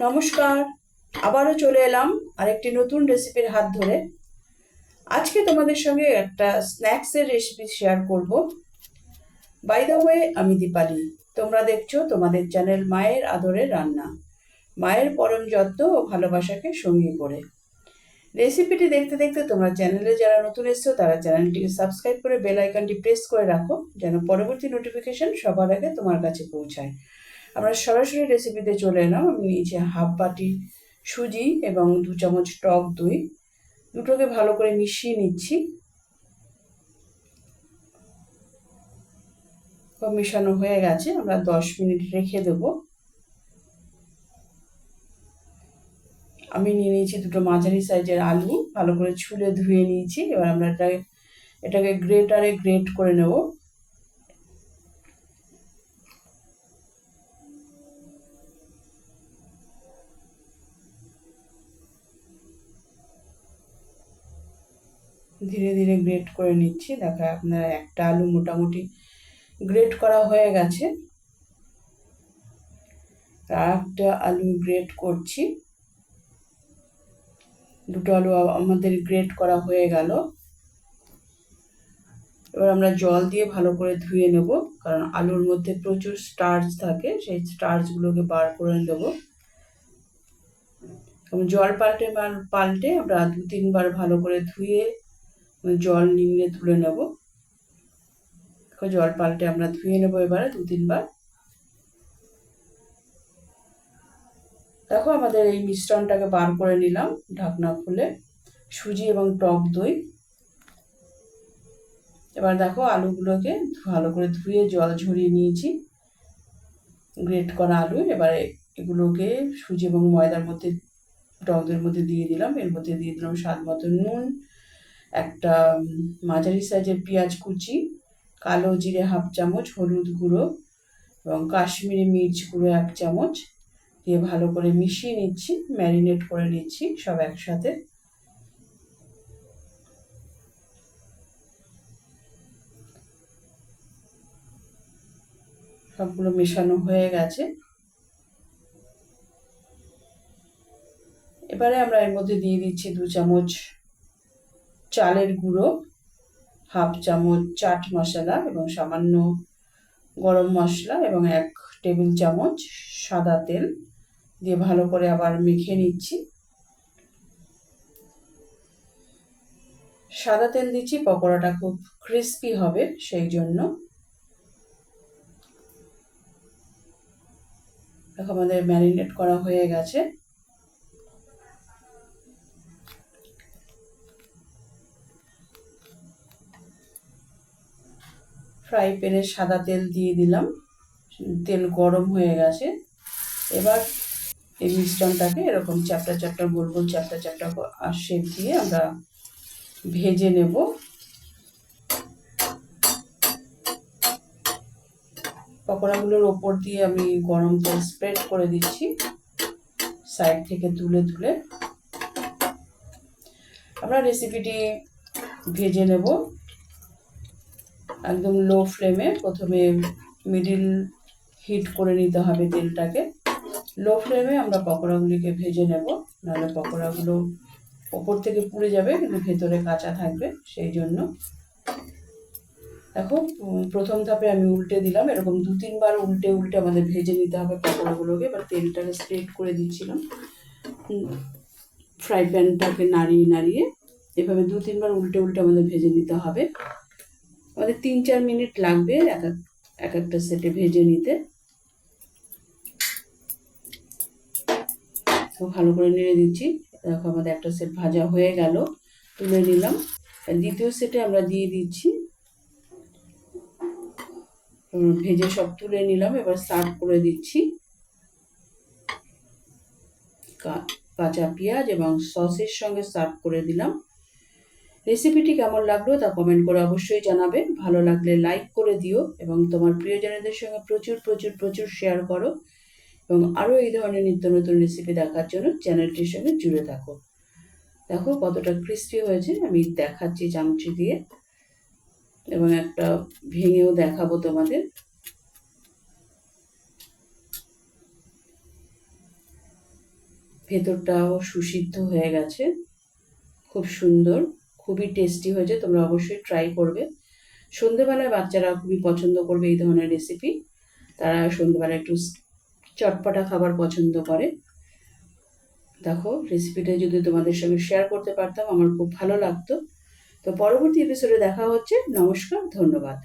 নমস্কার, আবারও চলে এলাম আরেকটি নতুন রেসিপির হাত ধরে। আজকে তোমাদের সঙ্গে একটা স্ন্যাক্সের রেসিপি শেয়ার করব। বাই দ্য ওয়ে আমি দীপালি। তোমরা দেখছ তোমাদের চ্যানেল মায়ের আদরের রান্না। মায়ের পরম যত্ন ও ভালোবাসাকে সঙ্গী করে। রেসিপিটি দেখতে দেখতে তোমরা চ্যানেলে যারা নতুন এসছো, তারা চ্যানেলটিকে সাবস্ক্রাইব করে বেল আইকনটি প্রেস করে রাখো, যেন পরবর্তী নোটিফিকেশন সবার আগে তোমার কাছে পৌঁছায়। আমরা সরাসরি রেসিপিতে চলে এলাম। আমি নিয়েছি হাফ বাটি সুজি এবং দু চামচ টক দই, দুটোকে ভালো করে মিশিয়ে নিচ্ছি। মেশানো হয়ে গেছে, আমরা দশ মিনিট রেখে দেব। আমি নিয়ে নিয়েছি দুটো মাঝারি সাইজের আলু, ভালো করে ছুলে ধুয়ে নিয়েছি। এবার আমরা এটাকে এটাকে গ্রেটারে গ্রেট করে নেব। ধীরে ধীরে গ্রেট করে নিচ্ছি। দেখা, আপনার একটা আলু মোটামুটি গ্রেট করা হয়ে গেছে। আর একটা আলু গ্রেট করছি। দুটো আলু আমাদের গ্রেট করা হয়ে গেল। এবার আমরা জল দিয়ে ভালো করে ধুয়ে নেব, কারণ আলুর মধ্যে প্রচুর স্টার্চ থাকে, সেই স্টার্চগুলোকে বার করে নেব। জল পাল্টে পাল্টে আমরা দু তিনবার ভালো করে ধুয়ে জল নিংড়ে তুলে নেব। জল পাল্টে আমরা ধুয়ে নেব এবারে দু তিনবার। দেখো আমাদের এই মিশ্রণটাকে বার করে নিলাম ঢাকনা খুলে। সুজি এবং টক দই। এবার দেখো আলুগুলোকে ভালো করে ধুয়ে জল ঝরিয়ে নিয়েছি। গ্রেট করা আলু। এবারে এগুলোকে সুজি এবং ময়দার মধ্যে, টক দইয়ের মধ্যে দিয়ে দিলাম। এর মধ্যে দিয়ে দিলাম স্বাদ মতো নুন একটা মাঝারি সাইজের পেঁয়াজ কুচি, কালো জিরে হাফ চামচ, হলুদ গুঁড়ো এবং কাশ্মীরি মির্চ গুঁড়ো এক চামচ দিয়ে ভালো করে মিশিয়ে নিচ্ছি, ম্যারিনেট করে নিচ্ছি সব একসাথে। সবগুলো মেশানো হয়ে গেছে। এবারে আমরা এর মধ্যে দিয়ে দিচ্ছি দু চামচ চালের গুঁড়ো, হাফ চামচ চাট মশলা এবং সামান্য গরম মশলা এবং এক টেবিল চামচ সাদা তেল দিয়ে ভালো করে আবার মেখে নিচ্ছি। সাদা তেল দিচ্ছি, পকোড়াটা খুব ক্রিস্পি হবে সেই জন্য আমাদের ম্যারিনেট করা হয়ে গেছে। ফ্রাই প্যানে সাদা তেল দিয়ে দিলাম। তেল গরম হয়ে গেছে। এবার এই মিশ্রণটাকে এরকম চ্যাপটা চ্যাপটা, গোল গোল চ্যাপটা চ্যাপটা আর শেপ দিয়ে আমরা ভেজে নেব। পকোড়াগুলোর ওপর দিয়ে আমি গরম তেল স্প্রেড করে দিচ্ছি সাইড থেকে তুলে তুলে। আমরা রেসিপিটি ভেজে নেব। একদম লো ফ্লেমে প্রথমে মিডিল হিট করে নিতে হবে তেলটাকে। লো ফ্লেমে আমরা পকোড়াগুলিকে ভেজে নেব, নাহলে পকোড়াগুলো ওপর থেকে পুড়ে যাবে, কিন্তু ভেতরে কাঁচা থাকবে, সেই জন্য। দেখো প্রথম ধাপে আমি উল্টে দিলাম, এরকম দু তিনবার উল্টে উল্টে আমাদের ভেজে নিতে হবে পকোড়াগুলোকে, এবার তেলটাকে স্প্রেড করে দিচ্ছিলাম। ফ্রাই প্যানটাকে নাড়িয়ে নাড়িয়ে, এভাবে দু তিনবার উল্টে উল্টে আমাদের ভেজে নিতে হবে। আমাদের তিন, চার মিনিট লাগবে এক এক একটা সেটে ভেজে নিতে। ভালো করে নেড়ে দিচ্ছি। দেখো আমাদের একটা সেট ভাজা হয়ে গেল, তুলে নিলাম। দ্বিতীয় সেটে আমরা দিয়ে দিচ্ছি। ভেজে সব তুলে নিলাম, এবার সার্ভ করে দিচ্ছি। কাঁচা পেঁয়াজ এবং সসের সঙ্গে সার্ভ করে দিলাম। রেসিপিটি কেমন লাগল তা কমেন্ট করে অবশ্যই জানাবে। ভালো লাগলে লাইক করে দিও এবং তোমার প্রিয়জনদের সঙ্গে প্রচুর প্রচুর প্রচুর শেয়ার করো এবং আরও এই ধরনের নিত্য নতুন রেসিপি দেখার জন্য চ্যানেলটির সঙ্গে জুড়ে থাকো। দেখো কতটা ক্রিস্পি হয়েছে, আমি দেখাচ্ছি চামচি দিয়ে এবং একটা ভেঙেও দেখাবো তোমাদের। ভেতরটাও সুসিদ্ধ হয়ে গেছে, খুব সুন্দর। খুবই টেস্টি হয়েছে, তোমরা অবশ্যই ট্রাই করবে। সন্ধেবেলায় বাচ্চারা খুবই পছন্দ করবে এই ধরনের রেসিপি তারা সন্ধেবেলায় একটু চটপটা খাবার পছন্দ করে। দেখো রেসিপিটা যদি তোমাদের সঙ্গে শেয়ার করতে পারতাম, আমার খুব ভালো লাগতো। তো পরবর্তী এপিসোডে দেখা হচ্ছে। নমস্কার, ধন্যবাদ।